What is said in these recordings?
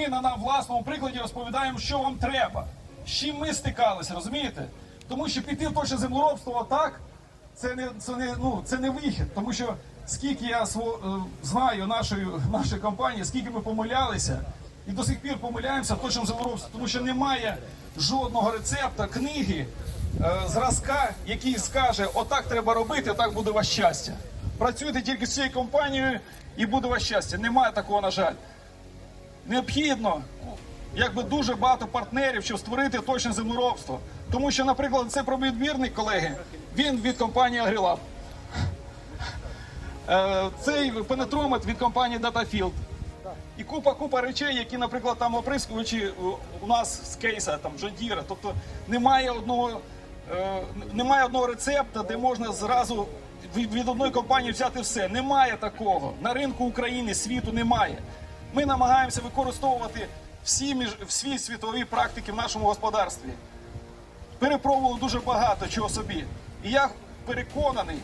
Ми на, на власному прикладі розповідаємо, що вам треба, з чим ми стикалися, розумієте? Тому що піти в точне землеробство отак, це не це не ну це не вихід. Тому що скільки я сво, е, знаю нашої нашої компанії, скільки ми помилялися, і до сих пір помиляємося в точному землеробстві, тому що немає жодного рецепта, книги, е, зразка, який скаже, отак треба робити, так буде вас щастя. Працюйте тільки з цією компанією і буде вас щастя. Немає такого, на жаль. Необхідно якби дуже багато партнерів, щоб створити точне землеробство. Тому що, наприклад, це пробідбірник, колеги, він від компанії Агрілаб. Е, Цей пенетромет від компанії DataField. І купа купа речей, які, наприклад, там оприскувачі у- у нас з кейса, там Жодіра. Тобто немає одного, е, немає одного рецепта, де можна зразу від одної компанії взяти все. Немає такого. На ринку України світу немає. Ми намагаємося використовувати всі між всі світові практики в нашому господарстві. Перепробували дуже багато чого собі. І я переконаний,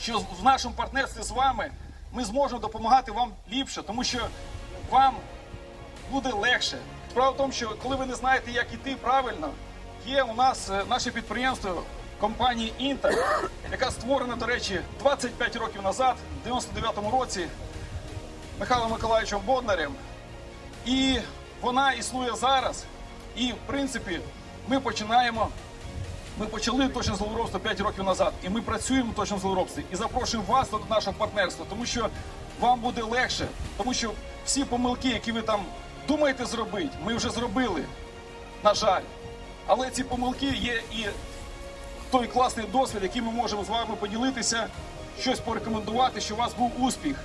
що в нашому партнерстві з вами ми зможемо допомагати вам ліпше, тому що вам буде легше. Справа в тому, що коли ви не знаєте, як іти правильно, є у нас е, наше підприємство компанії Інтер, яка створена, до речі, 25 років назад, в 99-му році, Михайлом Миколаївичем Боднарем. І вона існує зараз. І, в принципі, ми починаємо ми почали точне злоробство 5 років назад, і ми працюємо в точному злоробстві. І запрошуємо вас до нашого партнерства, тому що вам буде легше, тому що всі помилки, які ви там думаєте зробити, ми вже зробили. На жаль. Але ці помилки є і той класний досвід, який ми можемо з вами поділитися, щось порекомендувати, щоб у вас був успіх.